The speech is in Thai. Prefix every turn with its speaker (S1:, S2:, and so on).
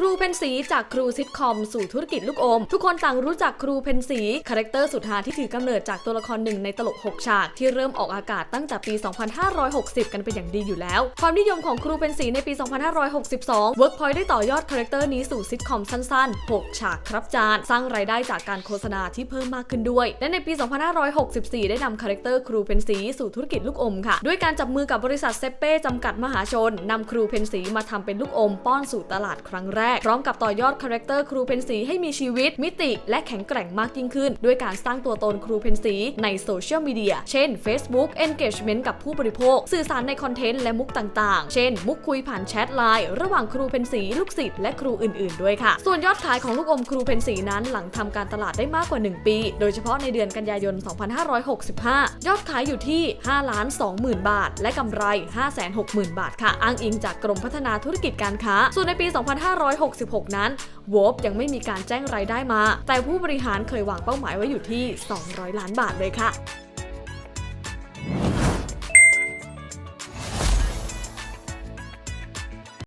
S1: ครูเพนสีจากครูซิทคอมสู่ธุรกิจลูกอม ทุกคนต่างรู้จักครูเพนสีคาแรคเตอร์สุดฮาที่ถือกำเนิดจากตัวละครหนึ่งในตลก 6 ฉาก ที่เริ่มออกอากาศตั้งแต่ปี 2560 กันเป็นอย่างดีอยู่แล้ว ความนิยมของครูเพนสีในปี 2562 Workpoint ได้ต่อยอดคาแรคเตอร์นี้สู่ซิทคอมสั้นๆ 6 ฉากครับจาน สร้างรายได้จากการโฆษณาที่เพิ่มมากขึ้นด้วย และในปี 2564 ได้นำคาแรคเตอร์ครูเพนสีสู่ธุรกิจลูกอมค่ะด้วยการจับมือกับบริษัทเซเป้จำกัดมหาชนนำครูเพนสีมาทำเป็นลูกอมป้อนสู่ตลาดครั้งแรกพร้อมกับต่อยอดคาแรคเตอร์ครูเพนสีให้มีชีวิต มิติและแข็งแกร่งมากยิ่งขึ้น ด้วยการสร้างตัวตนครูเพนสีในโซเชียลมีเดีย เช่น Facebook Engagement กับผู้บริโภค สื่อสารในคอนเทนต์และมุกต่างๆ เช่น มุกคุยผ่านแชทไลน์ระหว่างครูเพนสีลูกศิษย์และครูอื่นๆ ด้วยค่ะ ส่วนยอดขายของลูกอมครูเพนสีนั้นหลังทำการตลาดได้มากกว่า 1 ปี โดยเฉพาะในเดือนกันยายน 2565 ยอดขายอยู่ที่5ล้าน20,000 บาท และกำไร 560,000 บาทค่ะ อ้างอิงจากกรมพัฒนาธุรกิจการค้า ส่วนในปี266 นั้นโวบยังไม่มีการแจ้งรายได้มา แต่ผู้บริหารเคยวางเป้าหมายไว้อยู่ที่ 200 ล้านบาทเลยค่ะ